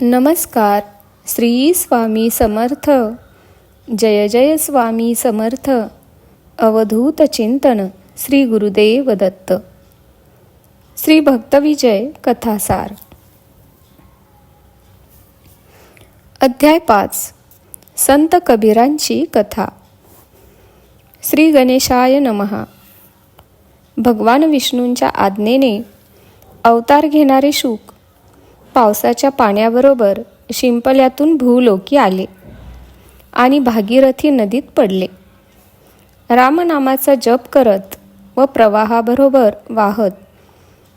नमस्कार श्री स्वामी समर्थ. जय जय स्वामी समर्थ. अवधूत चिंतन श्री गुरुदेव दत्त. श्री भक्तविजय कथासार. अध्याय पाच संत कबीरांची कथा. श्री गणेशाय नमहा भगवान विष्णूंच्या आज्ञेने अवतार घेणारे शुक पावसाच्या पाण्याबरोबर शिंपल्यातून भूलोकी आले आणि भागीरथी नदीत पडले. रामनामाचा जप करत व प्रवाहाबरोबर वाहत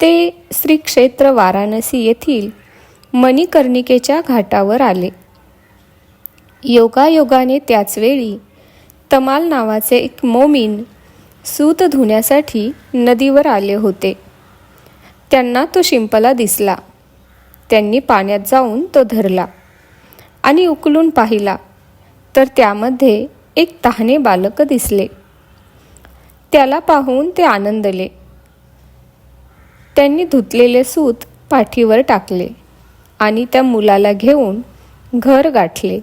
ते श्री क्षेत्र वाराणसी येथील मणिकर्णिकेच्या घाटावर आले. योगायोगाने त्याचवेळी तमाल नावाचे एक मोमीन सूत धुण्यासाठी नदीवर आले होते. त्यांना तो शिंपला दिसला. त्यांनी पाण्यात जाऊन तो धरला आणि उकलून पाहिला. तर त्यामध्ये एक तहाने बालक दिसले. त्याला पाहून ते आनंदले. त्यांनी धुतलेले सूत पाठीवर टाकले आणि त्या मुलाला घेऊन घर गाठले.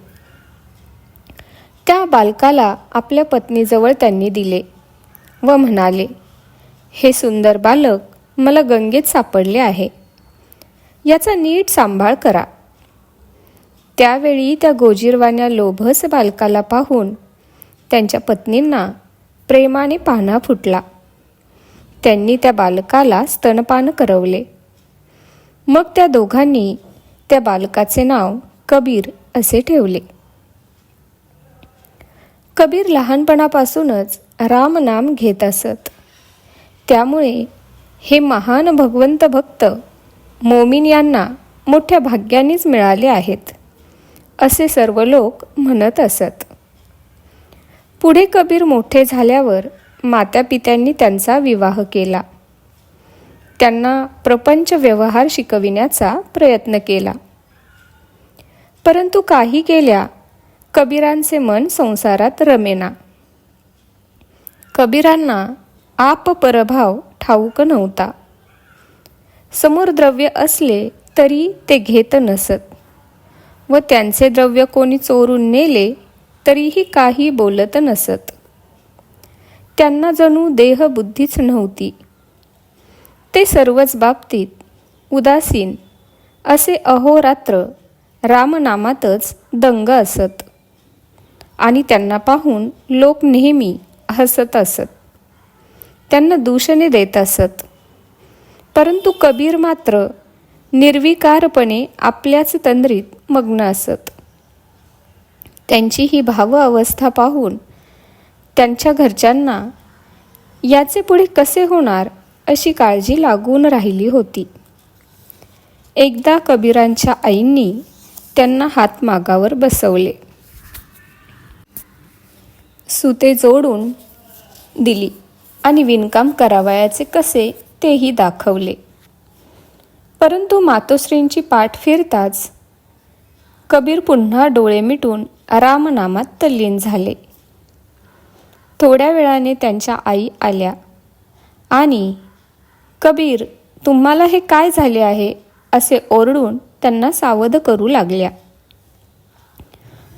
त्या बालकाला आपल्या पत्नीजवळ त्यांनी दिले व म्हणाले हे सुंदर बालक मला गंगेत सापडले आहे. याचा नीट सांभाळ करा. त्यावेळी त्या गोजीरवाण्या लोभस बालकाला पाहून त्यांच्या पत्नींना प्रेमाने पाहणा फुटला. त्यांनी त्या बालकाला स्तनपान करवले. मग त्या दोघांनी त्या बालकाचे नाव कबीर असे ठेवले. कबीर लहानपणापासूनच रामनाम घेत असत. त्यामुळे हे महान भगवंत भक्त मोमीन यांना मोठ्या भाग्यानेच मिळाले आहेत असे सर्व लोक म्हणत असत. पुढे कबीर मोठे झाल्यावर मातापित्यांनी त्यांचा विवाह केला. त्यांना प्रपंच व्यवहार शिकविण्याचा प्रयत्न केला. परंतु काही केल्या कबीरांचे मन संसारात रमेना. कबीरांना आप परभाव ठाऊक नव्हता. समोर द्रव्य असले तरी ते घेत नसत. व त्यांचे द्रव्य कोणी चोरून नेले तरीही काही बोलत नसत. त्यांना जणू देहबुद्धीच नव्हती. ते सर्वच बाबतीत उदासीन असे अहोरात्र रामनामातच दंग असत. आणि त्यांना पाहून लोक नेहमी हसत असत. त्यांना दूषणे देत असत. परंतु कबीर मात्र निर्विकारपणे आपल्याच तंद्रीत मग्न असत. त्यांची ही भाव अवस्था पाहून त्यांच्या घरच्यांना याचे पुढे कसे होणार अशी काळजी लागून राहिली होती. एकदा कबीरांच्या आईंनी त्यांना हात मागावर बसवले. सुते जोडून दिली आणि विणकाम करावयाचे कसे? तेही दाखवले. परंतु मातोश्रींची पाठ फिरताच कबीर पुन्हा डोळे मिटून रामनामात तल्लीन झाले. थोड्या वेळाने त्यांच्या आई आल्या आणि कबीर तुम्हाला हे काय झाले आहे? असे ओरडून त्यांना सावध करू लागल्या.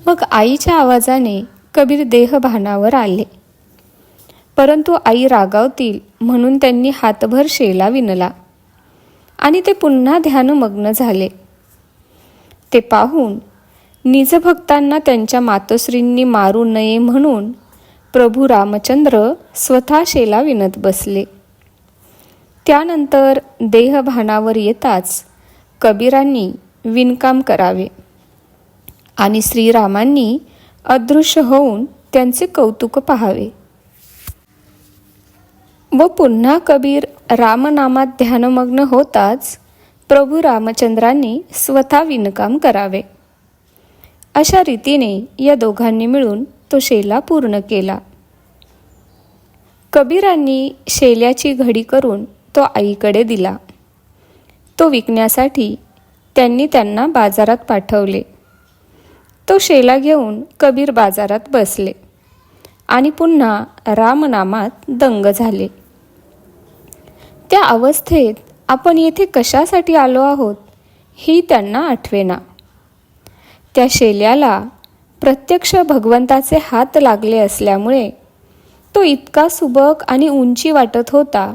मग आईच्या आवाजाने कबीर देहभानावर आले. परंतु आई रागावतील म्हणून त्यांनी हातभर शेला विणला. आणि ते पुन्हा ध्यानमग्न झाले. ते पाहून निजभक्तांना त्यांच्या मातोश्रींनी मारू नये म्हणून प्रभू रामचंद्र स्वतः शेला विणत बसले. त्यानंतर देहभानावर येताच कबीरांनी विणकाम करावे. आणि श्रीरामांनी अदृश्य होऊन त्यांचे कौतुक पाहावे. व पुन्हा कबीर रामनामात ध्यानमग्न होताच प्रभू रामचंद्रांनी स्वतः विणकाम करावे. अशा रीतीने या दोघांनी मिळून तो शेला पूर्ण केला. कबीरांनी शेल्याची घडी करून तो आईकडे दिला. तो विकण्यासाठी त्यांनी त्यांना बाजारात पाठवले. तो शेला घेऊन कबीर बाजारात बसले. आणि पुन्हा रामनामात दंग झाले. त्या अवस्थेत आपण येथे कशासाठी आलो आहोत ही त्यांना आठवेना. त्या शेल्याला प्रत्यक्ष भगवंताचे हात लागले असल्यामुळे तो इतका सुबक आणि उंची वाटत होता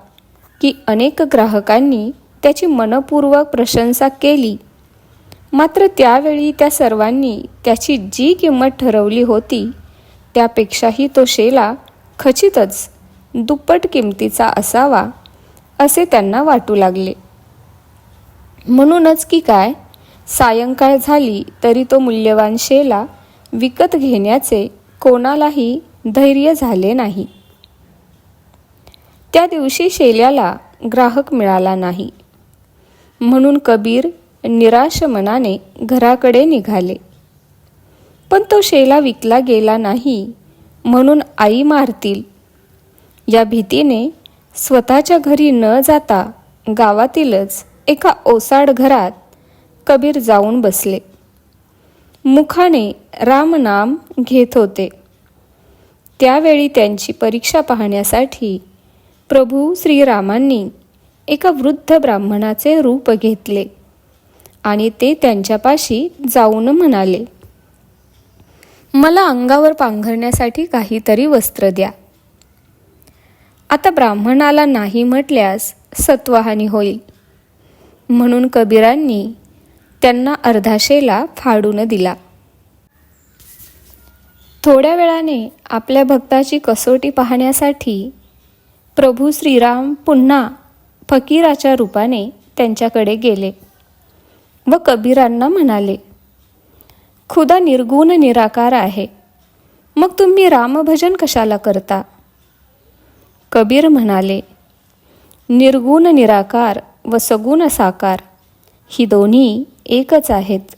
की अनेक ग्राहकांनी त्याची मनपूर्वक प्रशंसा केली. मात्र त्यावेळी त्या सर्वांनी त्याची जी किंमत ठरवली होती त्यापेक्षाही तो शेला खचितच दुप्पट किमतीचा असावा असे त्यांना वाटू लागले. म्हणूनच की काय? सायंकाळ झाली तरी तो मूल्यवान शेला विकत घेण्याचे कोणालाही धैर्य झाले नाही. त्या दिवशी शेल्याला ग्राहक मिळाला नाही. म्हणून कबीर निराश मनाने घराकडे निघाले. पण तो शेला विकला गेला नाही म्हणून आई मारतील. या भीतीने स्वतःच्या घरी न जाता गावातीलच एका ओसाड घरात कबीर जाऊन बसले. मुखाने रामनाम घेत होते. त्यावेळी त्यांची परीक्षा पाहण्यासाठी प्रभू श्रीरामांनी एका वृद्ध ब्राह्मणाचे रूप घेतले आणि ते त्यांच्यापाशी जाऊन म्हणाले मला अंगावर पांघरण्यासाठी काहीतरी वस्त्र द्या. आता ब्राह्मणाला नाही म्हटल्यास सत्वहानी होईल. म्हणून कबीरांनी त्यांना अर्धाशेला फाडून दिला. थोड्या वेळाने आपल्या भक्ताची कसोटी पाहण्यासाठी प्रभू श्रीराम पुन्हा फकीराच्या रूपाने त्यांच्याकडे गेले व कबीरांना म्हणाले खुदा निर्गुण निराकार आहे. मग तुम्ही रामभजन कशाला करता? कबीर म्हणाले निर्गुण निराकार व सगुण साकार ही दोन्ही एकच आहेत.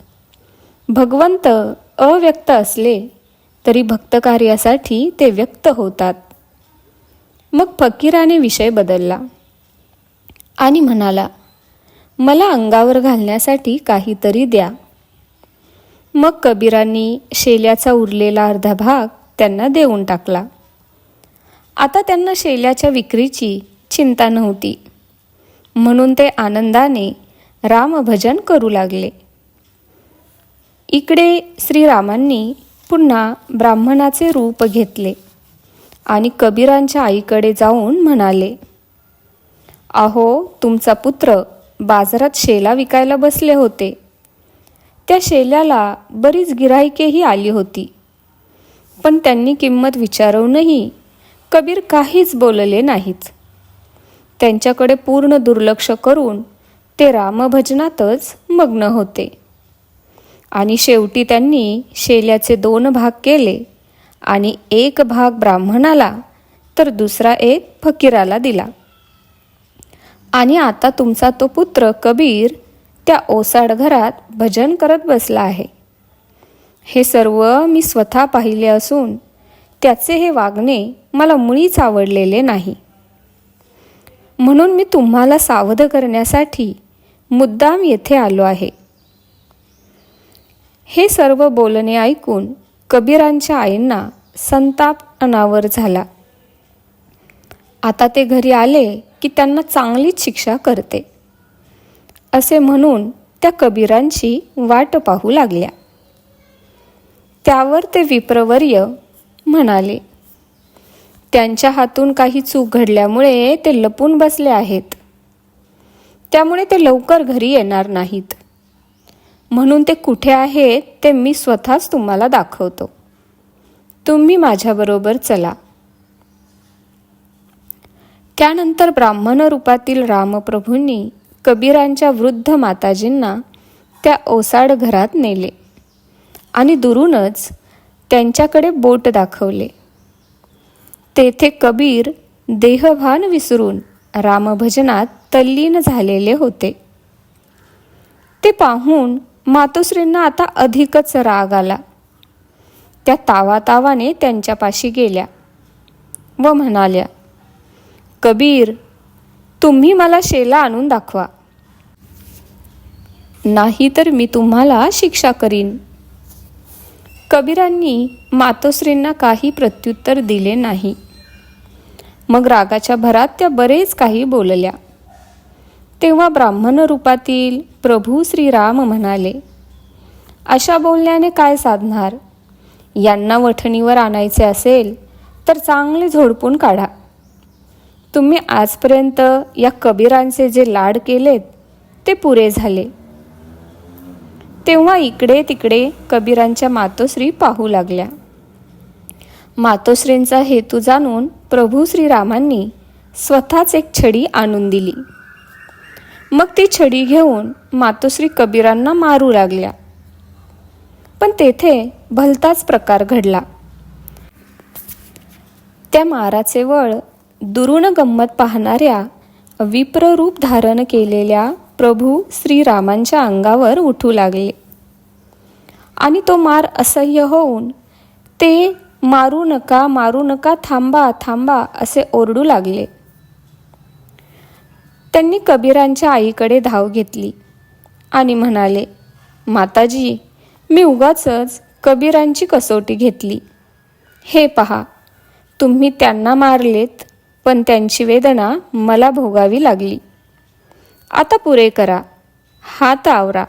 भगवंत अव्यक्त असले तरी भक्तकार्यासाठी ते व्यक्त होतात. मग फकीराने विषय बदलला आणि म्हणाला मला अंगावर घालण्यासाठी काहीतरी द्या. मग कबीरांनी शेल्याचा उरलेला अर्धा भाग त्यांना देऊन टाकला. आता त्यांना शेल्याच्या विक्रीची चिंता नव्हती. म्हणून ते आनंदाने रामभजन करू लागले. इकडे श्रीरामांनी पुन्हा ब्राह्मणाचे रूप घेतले आणि कबीरांच्या आईकडे जाऊन म्हणाले अहो तुमचा पुत्र बाजारात शेला विकायला बसले होते. त्या शेल्याला बरीच गिराईकेही आली होती. पण त्यांनी किंमत विचारूनही कबीर काहीच बोलले नाहीत. त्यांच्याकडे पूर्ण दुर्लक्ष करून ते रामभजनातच मग्न होते. आणि शेवटी त्यांनी शेल्याचे दोन भाग केले आणि एक भाग ब्राह्मणाला तर दुसरा एक फकीराला दिला. आणि आता तुमचा तो पुत्र कबीर त्या ओसाड घरात भजन करत बसला आहे. हे सर्व मी स्वतः पाहिले असून त्याचे हे वागणे मला मुळीच आवडलेले नाही. म्हणून मी तुम्हाला सावध करण्यासाठी मुद्दाम येथे आलो आहे. हे सर्व बोलणे ऐकून कबीरांच्या आईंना संताप अनावर झाला. आता ते घरी आले की त्यांना चांगलीच शिक्षा करते. असे म्हणून त्या कबीरांची वाट पाहू लागल्या. त्यावर ते विप्रवर्य म्हणाले त्यांच्या हातून काही चूक घडल्यामुळे ते लपून बसले आहेत. त्यामुळे ते लवकर घरी येणार नाहीत. म्हणून ते कुठे आहेत ते मी स्वतःच तुम्हाला दाखवतो. तुम्ही माझ्याबरोबर चला. त्यानंतर ब्राह्मण रूपातील रामप्रभूंनी कबीरांच्या वृद्ध माताजींना त्या ओसाड घरात नेले आणि दुरूनच त्यांच्याकडे बोट दाखवले. तेथे कबीर देहभान विसरून रामभजनात तल्लीन झालेले होते. ते पाहून मातोश्रींना आता अधिकच राग आला. त्या तावातावाने त्यांच्यापाशी गेल्या व म्हणाल्या कबीर तुम्ही मला शेला आणून दाखवा. नाही तर मी तुम्हाला शिक्षा करीन. कबीरांनी मातोश्रींना काही प्रत्युत्तर दिले नाही. मग रागाच्या भरात त्या बरेच काही बोलल्या. तेव्हा ब्राह्मण रूपातील प्रभू श्रीराम म्हणाले अशा बोलण्याने काय साधणार? यांना वठणीवर आणायचे असेल तर चांगले झोडपून काढा. तुम्ही आजपर्यंत या कबीरांचे जे लाड केलेत ते पुरे झाले. तेव्हा इकडे तिकडे कबीरांच्या मातोश्री पाहू लागल्या. मातोश्रींचा हेतू जाणून प्रभू श्रीरामांनी स्वतःच एक छडी आणून दिली. मग ती छडी घेऊन मातोश्री कबीरांना मारू लागल्या. पण तेथे भलताच प्रकार घडला. त्या माराचे वळ दुरून गंमत पाहणाऱ्या विप्ररूप धारण केलेल्या प्रभू श्रीरामांच्या अंगावर उठू लागले. आणि तो मार असह्य होऊन ते मारू नका मारू नका थांबा थांबा असे ओरडू लागले. त्यांनी कबीरांच्या आईकडे धाव घेतली आणि म्हणाले माताजी मी उगाचच कबीरांची कसोटी घेतली. हे पहा तुम्ही त्यांना मारलेत पण त्यांची वेदना मला भोगावी लागली. आता पुरे करा. हात आवरा.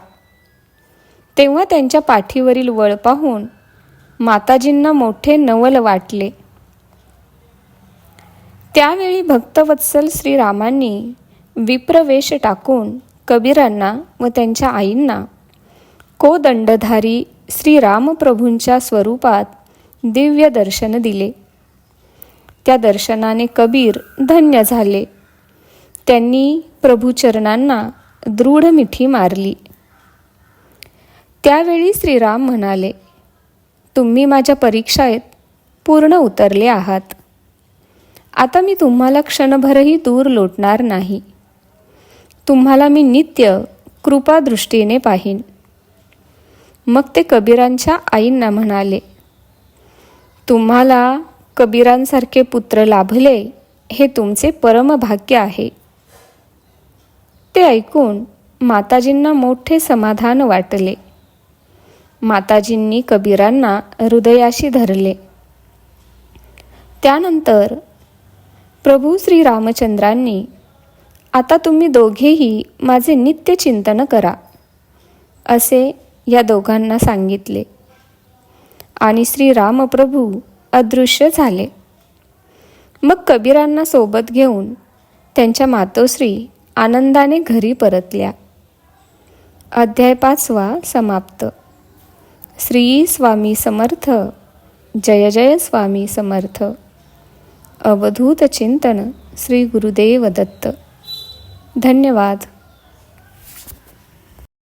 तेव्हा त्यांच्या पाठीवरील वळ पाहून माताजींना मोठे नवल वाटले. त्यावेळी भक्तवत्सल श्रीरामांनी विप्रवेश टाकून कबीरांना व त्यांच्या आईंना कोदंडधारी श्रीरामप्रभूंच्या स्वरूपात दिव्य दर्शन दिले. त्या दर्शनाने कबीर धन्य झाले. त्यांनी प्रभूचरणांना दृढ मिठी मारली. त्यावेळी श्रीराम म्हणाले तुम्ही माझ्या परीक्षेत पूर्ण उतरले आहात. आता मी तुम्हाला क्षणभरही दूर लोटणार नाही. तुम्हाला मी नित्य कृपादृष्टीने पाहीन. मग ते कबीरांच्या आईंना म्हणाले तुम्हाला कबीरांसारखे पुत्र लाभले हे तुमचे परमभाग्य आहे. ते ऐकून माताजींना मोठे समाधान वाटले. माताजींनी कबीरांना हृदयाशी धरले. त्यानंतर प्रभू श्री रामचंद्रांनी आता तुम्ही दोघेही माझे नित्य चिंतन करा असे या दोघांना सांगितले. आणि श्री रामप्रभू अदृश्य झाले. मग कबीरांना सोबत घेऊन त्यांच्या मातोश्री आनंदाने घरी परतल्या. अध्याय पाचवा समाप्त. श्री स्वामी समर्थ. जय जय स्वामी समर्थ. अवधूत चिंतन श्री गुरुदेव दत्त. धन्यवाद.